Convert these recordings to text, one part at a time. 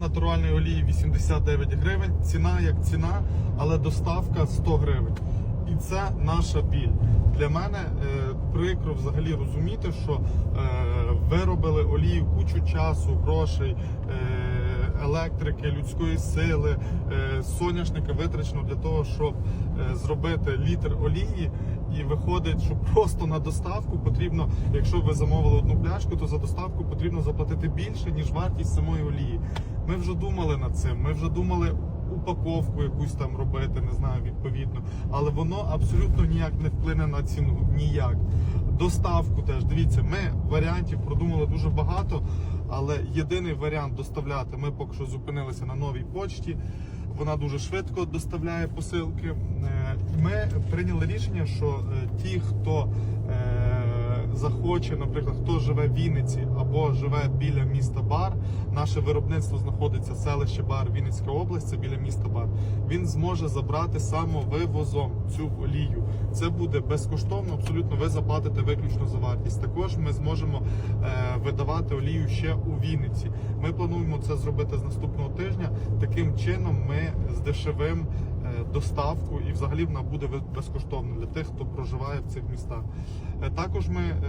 натуральної олії 89 гривень. Ціна як ціна, але доставка 100 гривень. І це наша біль. Для мене е, прикро взагалі розуміти, що е, виробили олію кучу часу, грошей, е, електрики, людської сили, е, соняшника витрачено для того, щоб е, зробити літр олії. І виходить, що просто на доставку потрібно, якщо ви замовили одну пляшку, то за доставку потрібно заплатити більше, ніж вартість самої олії. Ми вже думали над цим. Ми вже думали упаковку якусь там робити, не знаю, відповідно. Але воно абсолютно ніяк не вплине на ціну. Ніяк. Доставку теж. Дивіться, ми варіантів продумали дуже багато, але єдиний варіант доставляти. Ми поки що зупинилися на новій почті. Вона дуже швидко доставляє посилки. Е, Ми прийняли рішення, що е, ті, хто е, захоче, наприклад, хто живе в Вінниці або живе біля міста Бар, наше виробництво знаходиться селище Бар, Вінницька область, це біля міста Бар. Він зможе забрати самовивозом цю олію. Це буде безкоштовно, абсолютно. Ви заплатите виключно за вартість. Також ми зможемо е, видавати олію ще у Вінниці. Ми плануємо це зробити з наступного тижня. Таким чином ми здешевим доставку і взагалі вона буде безкоштовна для тих, хто проживає в цих містах. Е, Також ми е,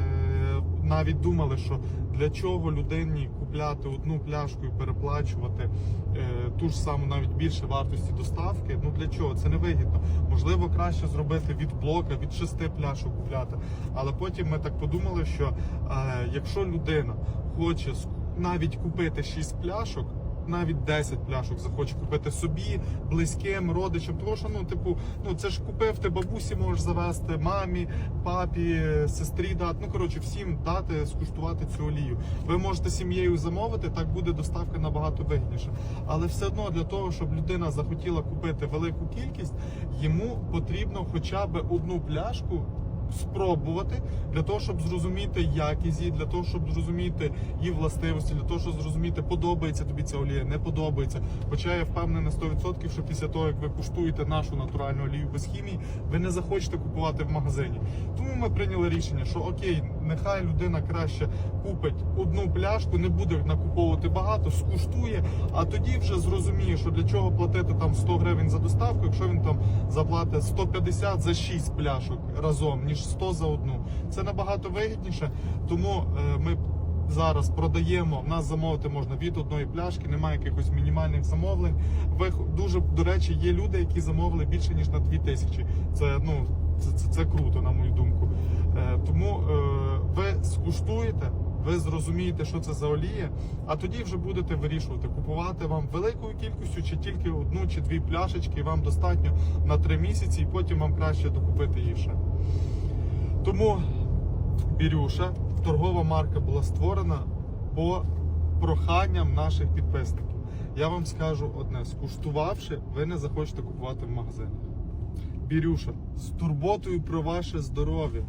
навіть думали, що для чого людині купляти одну пляшку і переплачувати е, ту ж саму навіть більше вартості доставки. Ну для чого? Це не вигідно. Можливо, краще зробити від блока, від шести пляшок купляти. Але потім ми так подумали, що е, якщо людина хоче навіть купити 6 пляшок. Навіть 10 пляшок захоче купити собі, близьким, родичам. Тому що ну, типу, ну це ж купив, ти бабусі можеш завести, мамі, папі, сестрі дати. Ну коротше, всім дати скуштувати цю олію. Ви можете сім'єю замовити, так буде доставка набагато вигідніша. Але все одно для того, щоб людина захотіла купити велику кількість, йому потрібно хоча б одну пляшку спробувати для того, щоб зрозуміти якість її, для того, щоб зрозуміти її властивості, для того, щоб зрозуміти, подобається тобі ця олія, не подобається. Хоча я впевнений на 100%, що після того, як ви куштуєте нашу натуральну олію без хімії, ви не захочете купувати в магазині. Тому ми прийняли рішення, що окей, нехай людина краще купить одну пляшку, не буде накуповувати багато, скуштує, а тоді вже зрозуміє, що для чого платити там 100 гривень за доставку, якщо він там заплатить 150 за 6 пляшок разом, ніж 100 за одну. Це набагато вигідніше, тому е, ми. Зараз продаємо, нас замовити можна від одної пляшки, немає якихось мінімальних замовлень. Ви дуже до речі, є люди, які замовили більше ніж на 2 тисячі. Це ну це, це, це круто, на мою думку. Е, тому е, ви скуштуєте, ви зрозумієте, що це за олія, а тоді вже будете вирішувати, купувати вам великою кількістю чи тільки одну чи дві пляшечки, вам достатньо на три місяці, і потім вам краще докупити її ще. Тому Бірюша, торгова марка була створена по проханням наших підписників. Я вам скажу одне: скуштувавши, ви не захочете купувати в магазинах. Бірюша з турботою про ваше здоров'я.